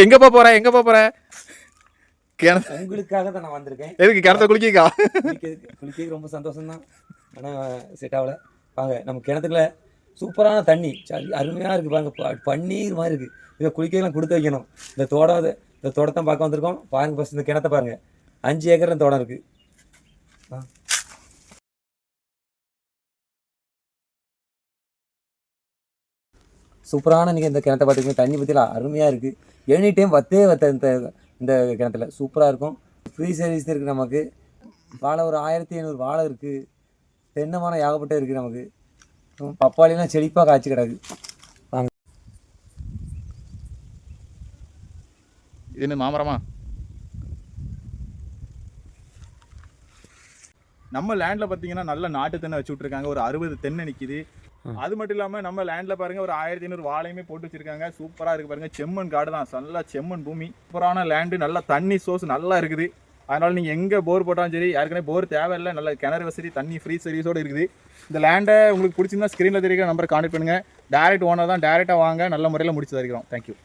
எங்கப்பா போற? எங்கப்பா போற? கிணத்து உங்களுக்காக தான் நான் வந்திருக்கேன். எதுக்கு கிணத்த குளிக்கா குளிக்கிறதுக்கு ரொம்ப சந்தோஷம் தான் ஆனால் செட் ஆகல. வாங்க நம்ம கிணத்துக்குள்ள சூப்பரான தண்ணி. அருமையாக இருக்குது பாருங்க. பன்னீர் மாதிரி இருக்குது இதை குளிக்கலாம் கொடுத்து வைக்கணும். இந்த தோடம் இந்த தோட்டத்தான் பார்க்க வந்திருக்கோம். பாருங்க ஃபஸ்ட் இந்த கிணத்த பாருங்க. அஞ்சு ஏக்கர் தோட்டம் இருக்குது சூப்பரான நீங்கள் இந்த கிணத்த பார்த்துக்கங்க தண்ணி பற்றிலாம் அருமையாக இருக்குது எனி டைம் வத்தே வத்த இந்த இந்த கிணத்துல. சூப்பராக இருக்கும். ஃப்ரீ சர்வீஸ் இருக்குது நமக்கு. வாழை ஒரு ஆயிரத்தி ஐநூறு வாழை இருக்குது தென்னை மரம் ஏகப்பட்ட இருக்குது நமக்கு. பப்பாளிலாம் செழிப்பாக காய்ச்சி கிடக்கு. இது என்ன மாமரமா? நம்ம லேண்ட்ல பாத்தீங்கன்னா நல்ல நாட்டு தென்னை வச்சு விட்டுருக்காங்க. ஒரு அறுபது தென்னை நிக்குது. அது மட்டும் இல்லாம நம்ம லேண்ட்ல பாருங்க ஒரு ஆயிரத்தி ஐநூறு வாழையுமே போட்டு வச்சிருக்காங்க. சூப்பரா இருக்கு பாருங்க. செம்மண் காடு தான். நல்லா செம்மண் பூமி. சூப்பரான லேண்டு நல்லா தண்ணி சோர்ஸ் நல்லா இருக்குது. அதனால நீங்க எங்க போர் போட்டாலும் சரி யாருக்குனே போர் தேவையில்லை. நல்ல கிணறு வசதி தண்ணி ஃப்ரீ சர்வீஸோட இருக்குது. இந்த லேண்டை உங்களுக்கு பிடிச்சிருந்தா ஸ்க்ரீனில் தெரியுற நம்பரை கான்டெக்ட் பண்ணுங்க. டேரக்ட் ஓனர் தான் டேரெக்டாக வாங்க. நல்ல முறையில் முடிச்சு தருகிறோம். தேங்க்யூ